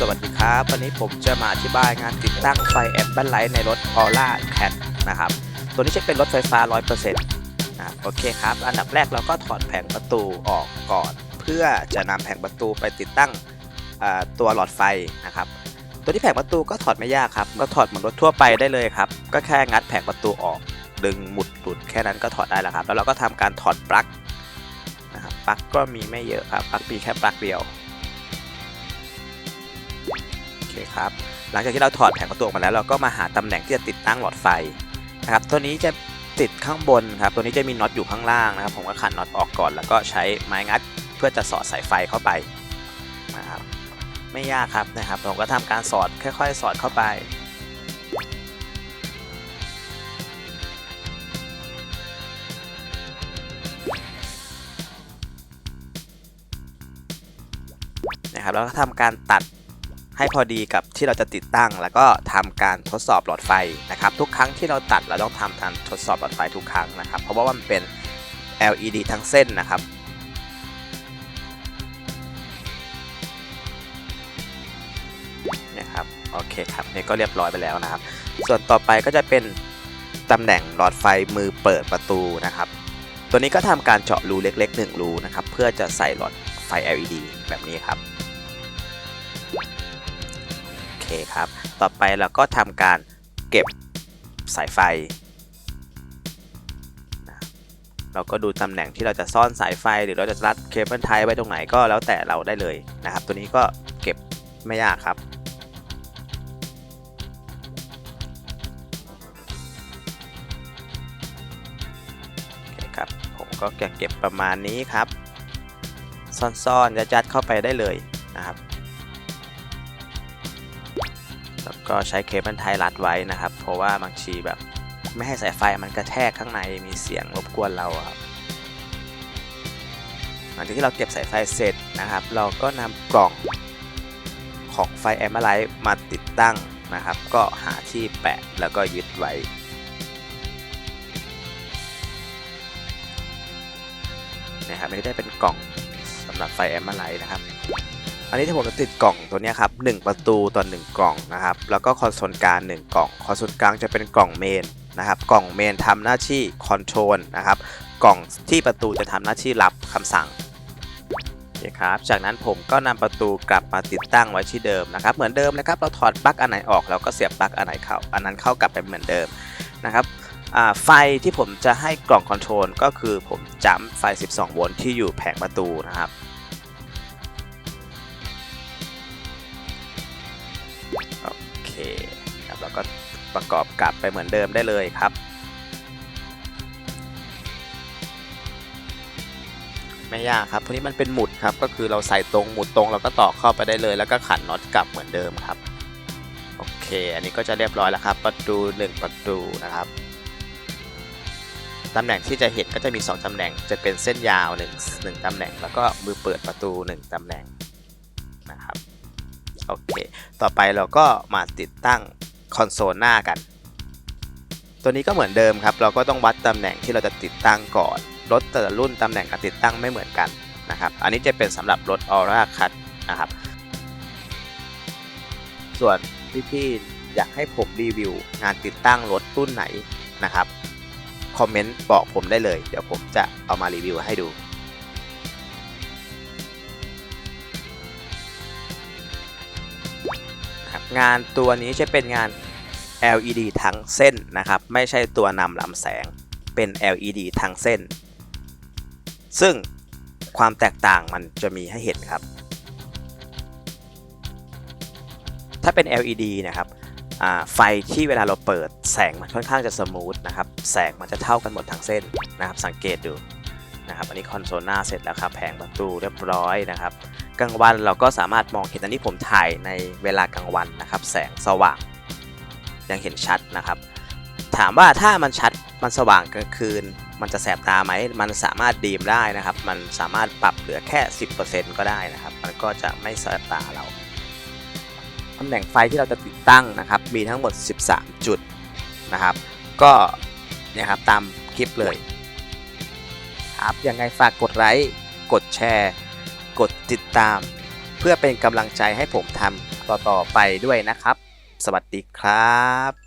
สวัสดีครับ วันนี้ผมจะมาอธิบายงานติดตั้งไฟแอมเบอร์ไลท์ในรถ Aura Cat นะครับ ตัวนี้จะเป็นรถไฟฟ้า 100%นะครับโอเคครับ อันดับแรกเราก็ถอดแผงประตูออกก่อน เพื่อจะนำแผงประตูไปติดตั้งตัวหลอดไฟนะครับ ตัวที่แผงประตูก็ถอดไม่ยากครับ ก็ถอดเหมือนรถทั่วไปได้เลยครับ ก็แค่งัดแผงประตูออก ดึงหมุดหลุดแค่นั้นก็ถอดได้แล้วครับ แล้วเราก็ทำการถอดปลั๊กนะครับ ปลั๊กก็มีไม่เยอะครับ ปลั๊กมีแค่ปลั๊กเดียว คครับ หลังจากที่เราถอดแผงประตูออกมาแล้ว เราก็มาหาตำแหน่งที่จะติดตั้งหลอดไฟนะครับ ตัวนี้จะติดข้างบนครับ ตัวนี้จะมีน็อตอยู่ข้างล่างนะครับ ผมก็ขันน็อตออกก่อน แล้วก็ใช้ไม้งัดเพื่อจะสอดสายไฟเข้าไปนะครับ ไม่ยากครับนะครับ ผมก็ทำการสอดค่อย ๆ สอดเข้าไปนะครับแล้วก็ทำการตัด ให้พอดีกับที่เราจะติดตั้ง แล้วก็ทำการทดสอบหลอดไฟนะครับ ทุกครั้งที่เราตัดเราต้องทำการทดสอบหลอดไฟทุกครั้งนะครับ เพราะว่ามันเป็น LED ทั้งเส้นนะครับนี่ครับโอเคครับนี่ก็เรียบร้อยไปแล้วนะครับ ส่วนต่อไปก็จะเป็นตำแหน่งหลอดไฟมือเปิดประตูนะครับ ตัวนี้ก็ทำการเจาะรูเล็กๆ1รูนะครับเพื่อจะใส่หลอดไฟ LED แบบนี้ครับ คครับ ต่อไปเราก็ทำการเก็บสายไฟ เราก็ดูตำแหน่งที่เราจะซ่อนสายไฟ หรือเราจะรัดเคเบิลไทไว้ตรงไหนก็แล้วแต่เราได้เลยนะครับ ตัวนี้ก็เก็บไม่ยากครับโอเคครับ ผมก็จะเก็บประมาณนี้ครับ ซ่อนๆยัดๆเข้าไปได้เลยนะครับ ก็ใช้เคเบิลไทยรัดไว้นะครับ เพราะว่าบางทีแบบไม่ให้สายไฟมันกระแทกข้างในมีเสียงรบกวนเราครับหลังจากที่เราเก็บสายไฟเสร็จนะครับ เราก็นำกล่องของไฟแอมเบอร์ไลท์มาติดตั้งนะครับ ก็หาที่แปะแล้วก็ยึดไว้ นะครับไม่ได้เป็นกล่องสำหรับไฟแอมเบอร์ไลท์นะครับ อันนี้ที่ผมจะติดกล่องตัวนี้ครับ1ประตูต่อ1กล่องนะครับแล้วก็คอนโซลกลาง1กล่องคอนโซลกลางจะเป็นกล่องเมนนะครับกล่องเมนทำหน้าที่คอนโทรลนะครับกล่องที่ประตูจะทำหน้าที่รับคำสั่งโอเคครับจากนั้นผมก็นำประตูกลับมาติดตั้งไว้ที่เดิมนะครับ เหมือนเดิมนะครับ เราถอดปลั๊กอันไหนออกเราก็เสียบปลั๊กอันไหนเข้า อันนั้นเข้ากลับไปเหมือนเดิมนะครับไฟที่ผมจะให้กล่องคอนโทรลก็คือผมจัมไฟ 12 โวลต์ที่อยู่แผงประตูนะครับ ก็ประกอบกลับไปเหมือนเดิมได้เลยครับ ไม่ยากครับพวกนี้มันเป็นหมุดครับ ก็คือเราใส่ตรงหมุดตรงเราก็ต่อเข้าไปได้เลย แล้วก็ขันน็อตกลับเหมือนเดิมครับ โอเค อันนี้ก็จะเรียบร้อยแล้วครับ ประตู 1 ประตูนะครับตำแหน่งที่จะเห็นก็จะมี 2ตำแหน่งจะเป็นเส้นยาว1 1ตำแหน่ง แล้วก็มือเปิดประตู 1ตำแหน่งนะครับโอเค ต่อไปเราก็มาติดตั้ง คอนโซลหน้ากัน ตัวนี้ก็เหมือนเดิมครับ เราก็ต้องวัดตำแหน่งที่เราจะติดตั้งก่อน รถแต่ละรุ่นตำแหน่งการติดตั้งไม่เหมือนกันนะครับ อันนี้จะเป็นสำหรับรถ Aura Cut นะครับ ส่วนพี่ๆอยากให้ผมรีวิวงานติดตั้งรถรุ่นไหนนะครับคอมเมนต์บอกผมได้เลย เดี๋ยวผมจะเอามารีวิวให้ดูงานตัวนี้จะเป็นงาน LED ทั้งเส้นนะครับ ไม่ใช่ตัวนำลำแสงเป็น LED ทั้งเส้น ซึ่งความแตกต่างมันจะมีให้เห็นครับ ถ้าเป็น LED นะครับไฟที่เวลาเราเปิดแสงมันค่อนข้างจะสมูทนะครับ แสงมันจะเท่ากันหมดทั้งเส้นนะครับ สังเกตดูนะครับ อันนี้คอนโซลหน้าเสร็จแล้วครับ แผงประตูเรียบร้อยนะครับ กลางวันเราก็สามารถมองเห็นอันนี้ผมถ่ายในเวลากลางวันนะครับ แสงสว่าง ยังเห็นชัดนะครับ ถามว่าถ้ามันชัดมันสว่างกลางคืน มันจะแสบตาไหมมันสามารถดีมได้นะครับ มันสามารถปรับเหลือแค่ 10%ก็ได้นะครับ มันก็จะไม่แสบตาเราตำแหน่งไฟที่เราจะติดตั้งนะครับ มีทั้งหมด 13 จุดนะครับ ก็เนี่ยครับตามคลิปเลยครับยังไงฝากกดไลค์กดแชร์ กดติดตาม เพื่อเป็นกำลังใจให้ผมทำต่อๆไปด้วยนะครับ สวัสดีครับ